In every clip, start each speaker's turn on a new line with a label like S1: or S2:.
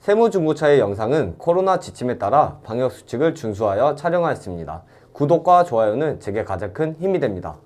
S1: 세무중고차의 영상은 코로나 지침에 따라 방역수칙을 준수하여 촬영하였습니다. 구독과 좋아요는 제게 가장 큰 힘이 됩니다.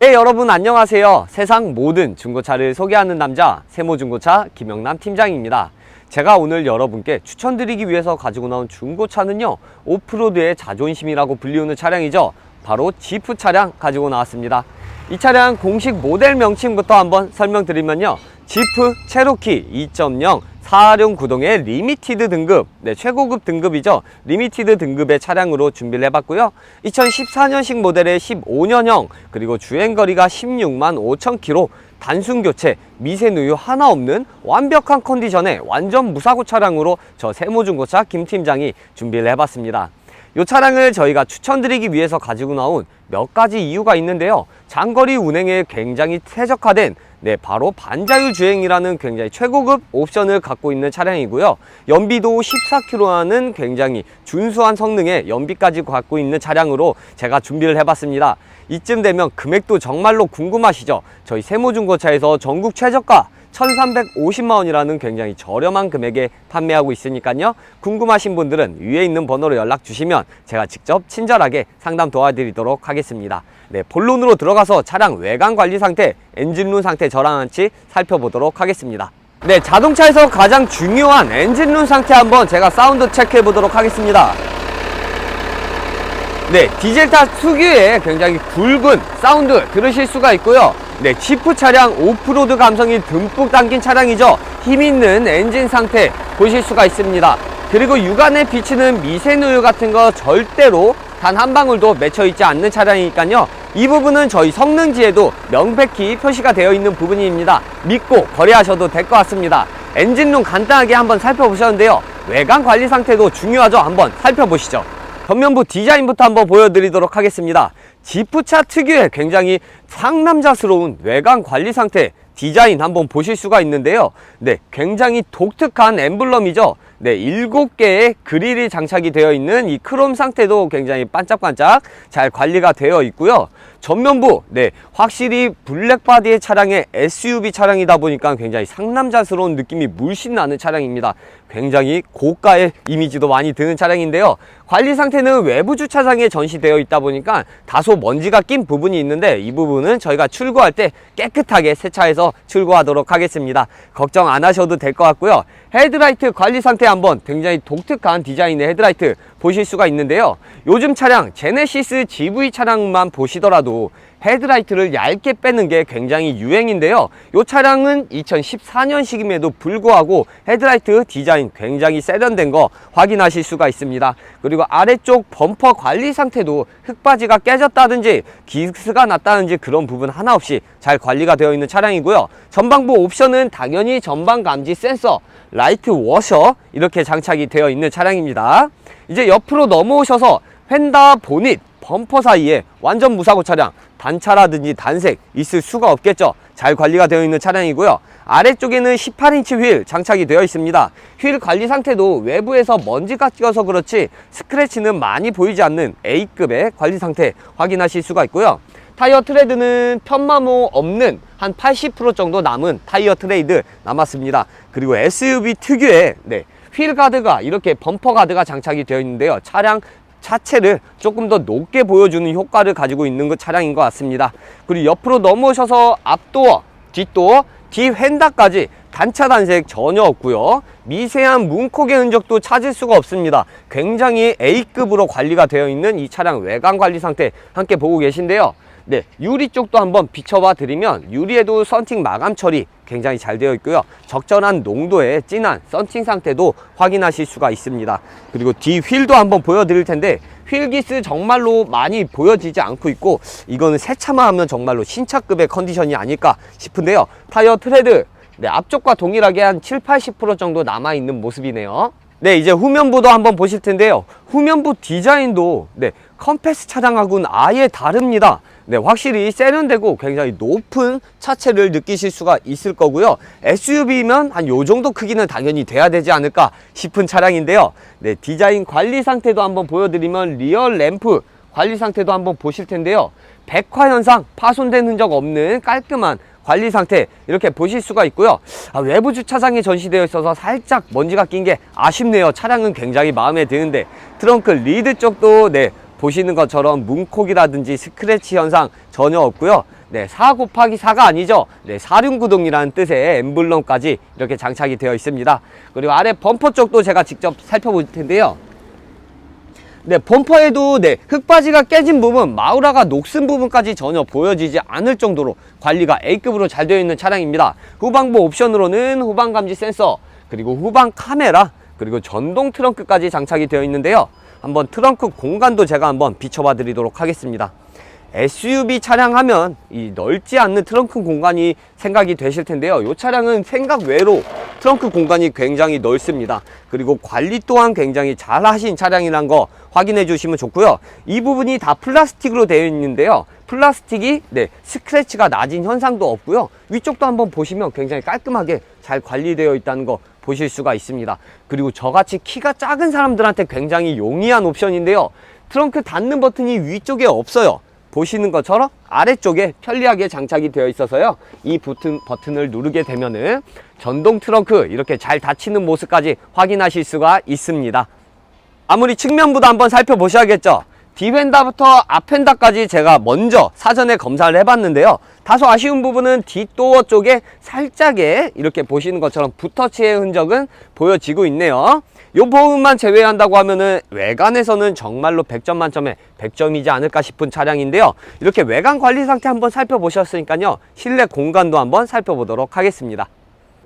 S2: 네, 여러분 안녕하세요. 세상 모든 중고차를 소개하는 남자 세모중고차 김영남 팀장입니다. 제가 오늘 여러분께 추천드리기 위해서 가지고 나온 중고차는요. 오프로드의 자존심이라고 불리우는 차량이죠. 바로 지프 차량 가지고 나왔습니다. 이 차량 공식 모델 명칭부터 한번 설명드리면요. 지프 체로키 2.0 4륜 구동의 리미티드 등급, 네, 최고급 등급이죠. 리미티드 등급의 차량으로 준비를 해봤고요. 2014년식 모델의 15년형, 그리고 주행거리가 16만 5천 킬로, 단순 교체, 미세 누유 하나 없는 완벽한 컨디션의 완전 무사고 차량으로 저 세모중고차 김 팀장이 준비를 해봤습니다. 이 차량을 저희가 추천드리기 위해서 가지고 나온 몇 가지 이유가 있는데요. 장거리 운행에 굉장히 최적화된 네, 바로 반자율 주행이라는 굉장히 최고급 옵션을 갖고 있는 차량이고요. 연비도 14km라는 굉장히 준수한 성능의 연비까지 갖고 있는 차량으로 제가 준비를 해봤습니다. 이쯤 되면 금액도 정말로 궁금하시죠? 저희 세모중고차에서 전국 최저가 1350만 원이라는 굉장히 저렴한 금액에 판매하고 있으니까요. 궁금하신 분들은 위에 있는 번호로 연락 주시면 제가 직접 친절하게 상담 도와드리도록 하겠습니다. 네, 본론으로 들어가서 차량 외관 관리 상태, 엔진룸 상태 저랑한치 살펴보도록 하겠습니다. 네, 자동차에서 가장 중요한 엔진룸 상태 한번 제가 사운드 체크해 보도록 하겠습니다. 네, 디젤타 특유의 굉장히 굵은 사운드 들으실 수가 있고요. 네, 지프 차량 오프로드 감성이 듬뿍 담긴 차량이죠. 힘 있는 엔진 상태 보실 수가 있습니다. 그리고 육안에 비치는 미세누유 같은 거 절대로 단 한 방울도 맺혀 있지 않는 차량이니까요. 이 부분은 저희 성능지에도 명백히 표시가 되어 있는 부분입니다. 믿고 거래하셔도 될 것 같습니다. 엔진룸 간단하게 한번 살펴보셨는데요. 외관 관리 상태도 중요하죠. 한번 살펴보시죠. 전면부 디자인부터 한번 보여드리도록 하겠습니다. 지프차 특유의 굉장히 상남자스러운 외관 관리 상태 디자인 한번 보실 수가 있는데요. 네, 굉장히 독특한 엠블럼이죠. 네, 일곱 개의 그릴이 장착이 되어 있는 이 크롬 상태도 굉장히 반짝반짝 잘 관리가 되어 있고요. 전면부, 네, 확실히 블랙바디의 차량의 SUV 차량이다 보니까 굉장히 상남자스러운 느낌이 물씬 나는 차량입니다. 굉장히 고가의 이미지도 많이 드는 차량인데요. 관리 상태는 외부 주차장에 전시되어 있다 보니까 다소 먼지가 낀 부분이 있는데 이 부분은 저희가 출고할 때 깨끗하게 세차해서 출고하도록 하겠습니다. 걱정 안 하셔도 될 것 같고요. 헤드라이트 관리 상태 한번 굉장히 독특한 디자인의 헤드라이트 보실 수가 있는데요. 요즘 차량 제네시스 GV 차량만 보시더라도 헤드라이트를 얇게 빼는 게 굉장히 유행인데요. 이 차량은 2014년식임에도 불구하고 헤드라이트 디자인 굉장히 세련된 거 확인하실 수가 있습니다. 그리고 아래쪽 범퍼 관리 상태도 흙바지가 깨졌다든지 기스가 났다든지 그런 부분 하나 없이 잘 관리가 되어 있는 차량이고요. 전방부 옵션은 당연히 전방 감지 센서, 라이트 워셔 이렇게 장착이 되어 있는 차량입니다. 이제 옆으로 넘어오셔서 휀다 보닛 범퍼 사이에 완전 무사고 차량 단차라든지 단색 있을 수가 없겠죠. 잘 관리가 되어 있는 차량이고요. 아래쪽에는 18인치 휠 장착이 되어 있습니다. 휠 관리 상태도 외부에서 먼지가 끼어서 그렇지 스크래치는 많이 보이지 않는 A급의 관리 상태 확인하실 수가 있고요. 타이어 트레드는 편마모 없는 한 80% 정도 남은 타이어 트레이드 남았습니다. 그리고 SUV 특유의 네, 휠 가드가 이렇게 범퍼 가드가 장착이 되어 있는데요. 차량 자체를 조금 더 높게 보여주는 효과를 가지고 있는 그 차량인 것 같습니다. 그리고 옆으로 넘어오셔서 앞도어, 뒷도어, 뒤휀다까지 단차 단색 전혀 없고요. 미세한 문콕의 흔적도 찾을 수가 없습니다. 굉장히 A급으로 관리가 되어 있는 이 차량 외관 관리 상태 함께 보고 계신데요. 네, 유리 쪽도 한번 비춰봐 드리면 유리에도 썬팅 마감 처리 굉장히 잘 되어 있고요. 적절한 농도의 진한 썬팅 상태도 확인하실 수가 있습니다. 그리고 뒤 휠도 한번 보여드릴 텐데 휠기스 정말로 많이 보여지지 않고 있고 이거는 세차만 하면 정말로 신차급의 컨디션이 아닐까 싶은데요. 타이어 트레드 네, 앞쪽과 동일하게 한 7, 80% 정도 남아있는 모습이네요. 네, 이제 후면부도 한번 보실 텐데요. 후면부 디자인도 네, 컴패스 차량하고는 아예 다릅니다. 네, 확실히 세련되고 굉장히 높은 차체를 느끼실 수가 있을 거고요. SUV면 한 요 정도 크기는 당연히 돼야 되지 않을까 싶은 차량인데요. 네, 디자인 관리 상태도 한번 보여드리면 리얼 램프 관리 상태도 한번 보실 텐데요. 백화 현상 파손된 흔적 없는 깔끔한 관리 상태 이렇게 보실 수가 있고요. 아, 외부 주차장에 전시되어 있어서 살짝 먼지가 낀 게 아쉽네요. 차량은 굉장히 마음에 드는데 트렁크 리드 쪽도 네 보시는 것처럼 문콕이라든지 스크래치 현상 전혀 없고요. 네, 4 곱하기 4가 아니죠. 네, 사륜구동이라는 뜻의 엠블럼까지 이렇게 장착이 되어 있습니다. 그리고 아래 범퍼 쪽도 제가 직접 살펴볼 텐데요. 네, 범퍼에도 네, 흙바지가 깨진 부분, 마우라가 녹슨 부분까지 전혀 보여지지 않을 정도로 관리가 A급으로 잘 되어 있는 차량입니다. 후방부 옵션으로는 후방 감지 센서, 그리고 후방 카메라, 그리고 전동 트렁크까지 장착이 되어 있는데요. 한번 트렁크 공간도 제가 한번 비춰봐 드리도록 하겠습니다. SUV 차량 하면 이 넓지 않는 트렁크 공간이 생각이 되실 텐데요. 이 차량은 생각 외로 트렁크 공간이 굉장히 넓습니다. 그리고 관리 또한 굉장히 잘 하신 차량이란 거 확인해 주시면 좋고요. 이 부분이 다 플라스틱으로 되어 있는데요. 플라스틱이 네, 스크래치가 낮은 현상도 없고요. 위쪽도 한번 보시면 굉장히 깔끔하게 잘 관리되어 있다는 거 보실 수가 있습니다. 그리고 저같이 키가 작은 사람들한테 굉장히 용이한 옵션인데요. 트렁크 닫는 버튼이 위쪽에 없어요. 보시는 것처럼 아래쪽에 편리하게 장착이 되어 있어서요. 이 버튼, 버튼을 누르게 되면은 전동 트렁크 이렇게 잘 닫히는 모습까지 확인하실 수가 있습니다. 아무리 측면부도 한번 살펴보셔야겠죠. 뒤펜다부터 앞펜다까지 제가 먼저 사전에 검사를 해봤는데요. 다소 아쉬운 부분은 뒷도어 쪽에 살짝의 이렇게 보시는 것처럼 붓터치의 흔적은 보여지고 있네요. 이 부분만 제외한다고 하면은 외관에서는 정말로 100점 만점에 100점이지 않을까 싶은 차량인데요. 이렇게 외관 관리 상태 한번 살펴보셨으니까요. 실내 공간도 한번 살펴보도록 하겠습니다.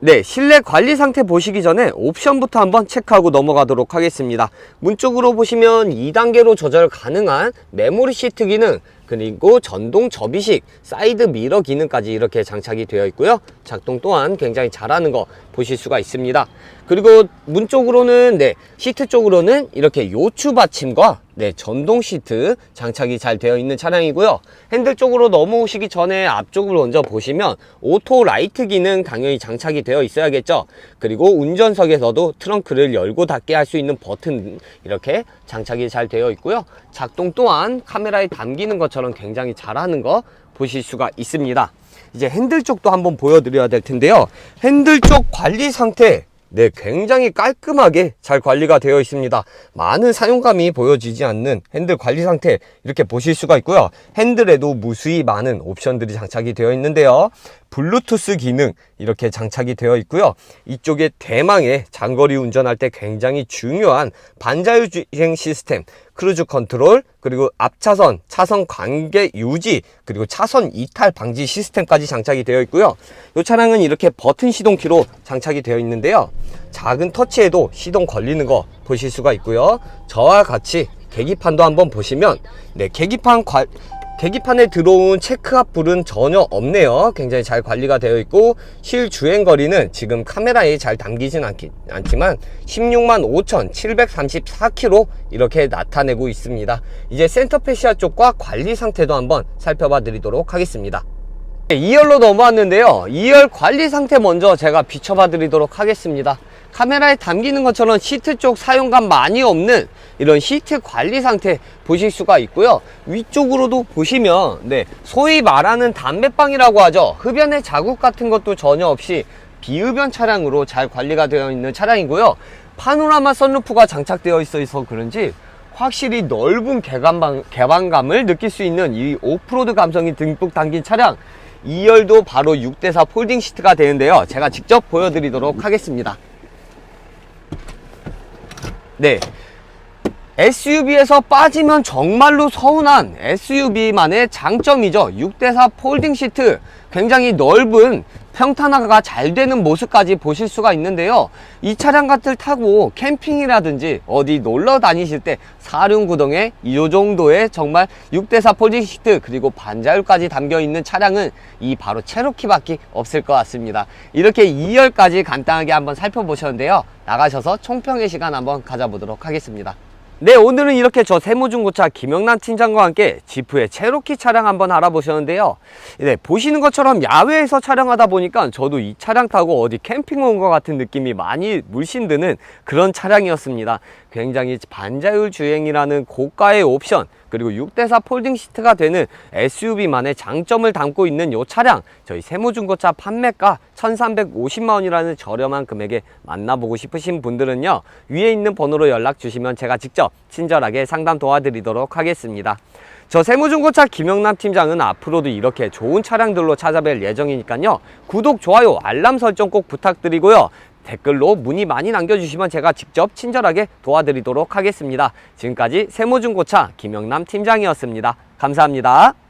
S2: 네, 실내 관리 상태 보시기 전에 옵션부터 한번 체크하고 넘어가도록 하겠습니다. 문 쪽으로 보시면 2단계로 조절 가능한 메모리 시트 기능, 그리고 전동 접이식 사이드 미러 기능까지 이렇게 장착이 되어 있고요. 작동 또한 굉장히 잘하는 거 보실 수가 있습니다. 그리고 문 쪽으로는 네, 시트 쪽으로는 이렇게 요추 받침과 네, 전동 시트 장착이 잘 되어 있는 차량이고요. 핸들 쪽으로 넘어오시기 전에 앞쪽을 먼저 보시면 오토 라이트 기능 당연히 장착이 되어 있어야겠죠. 그리고 운전석에서도 트렁크를 열고 닫게 할 수 있는 버튼 이렇게 장착이 잘 되어 있고요. 작동 또한 카메라에 담기는 것처럼 굉장히 잘하는 거 보실 수가 있습니다. 이제 핸들 쪽도 한번 보여드려야 될 텐데요. 핸들 쪽 관리 상태 네, 굉장히 깔끔하게 잘 관리가 되어 있습니다. 많은 사용감이 보여지지 않는 핸들 관리 상태 이렇게 보실 수가 있고요. 핸들에도 무수히 많은 옵션들이 장착이 되어 있는데요. 블루투스 기능 이렇게 장착이 되어 있고요. 이쪽에 대망의 장거리 운전할 때 굉장히 중요한 반자율 주행 시스템, 크루즈 컨트롤, 그리고 앞차선, 차선 관계 유지, 그리고 차선 이탈 방지 시스템까지 장착이 되어 있고요. 이 차량은 이렇게 버튼 시동키로 장착이 되어 있는데요. 작은 터치에도 시동 걸리는 거 보실 수가 있고요. 저와 같이 계기판도 한번 보시면 네, 계기판 관 계기판에 들어온 체크압 불은 전혀 없네요. 굉장히 잘 관리가 되어 있고 실 주행 거리는 지금 카메라에 잘 담기진 않기, 않지만 16만 5,734km 이렇게 나타내고 있습니다. 이제 센터페시아 쪽과 관리 상태도 한번 살펴봐 드리도록 하겠습니다. 2열로 넘어왔는데요. 2열 관리 상태 먼저 제가 비춰봐 드리도록 하겠습니다. 카메라에 담기는 것처럼 시트 쪽 사용감 많이 없는 이런 시트 관리 상태 보실 수가 있고요. 위쪽으로도 보시면 네, 소위 말하는 담배빵이라고 하죠. 흡연의 자국 같은 것도 전혀 없이 비흡연 차량으로 잘 관리가 되어 있는 차량이고요. 파노라마 선루프가 장착되어 있어서 그런지 확실히 넓은 개방감, 개방감을 느낄 수 있는 이 오프로드 감성이 듬뿍 담긴 차량 2열도 바로 6대4 폴딩 시트가 되는데요 제가 직접 보여드리도록 하겠습니다 네 SUV에서 빠지면 정말로 서운한 SUV만의 장점이죠. 6대4 폴딩 시트. 굉장히 넓은 평탄화가 잘 되는 모습까지 보실 수가 있는데요. 이 차량 같은 타고 캠핑이라든지 어디 놀러 다니실 때 사륜구동에 이 정도의 정말 6대4 폴딩 시트 그리고 반자율까지 담겨 있는 차량은 이 바로 체로키밖에 없을 것 같습니다. 이렇게 2열까지 간단하게 한번 살펴보셨는데요. 나가셔서 총평의 시간 한번 가져보도록 하겠습니다 네 오늘은 이렇게 저 세무중고차 김영란 팀장과 함께 지프의 체로키 차량 한번 알아보셨는데요. 네 보시는 것처럼 야외에서 촬영하다 보니까 저도 이 차량 타고 어디 캠핑 온 것 같은 느낌이 많이 물씬 드는 그런 차량이었습니다. 굉장히 반자율 주행이라는 고가의 옵션 그리고 6대4 폴딩 시트가 되는 SUV만의 장점을 담고 있는 이 차량 저희 세무중고차 판매가 1350만 원이라는 저렴한 금액에 만나보고 싶으신 분들은요 위에 있는 번호로 연락 주시면 제가 직접 친절하게 상담 도와드리도록 하겠습니다. 저 세무중고차 김영남 팀장은 앞으로도 이렇게 좋은 차량들로 찾아뵐 예정이니까요. 구독, 좋아요, 알람 설정 꼭 부탁드리고요 댓글로 문의 많이 남겨주시면 제가 직접 친절하게 도와드리도록 하겠습니다. 지금까지 세무중고차 김영남 팀장이었습니다. 감사합니다.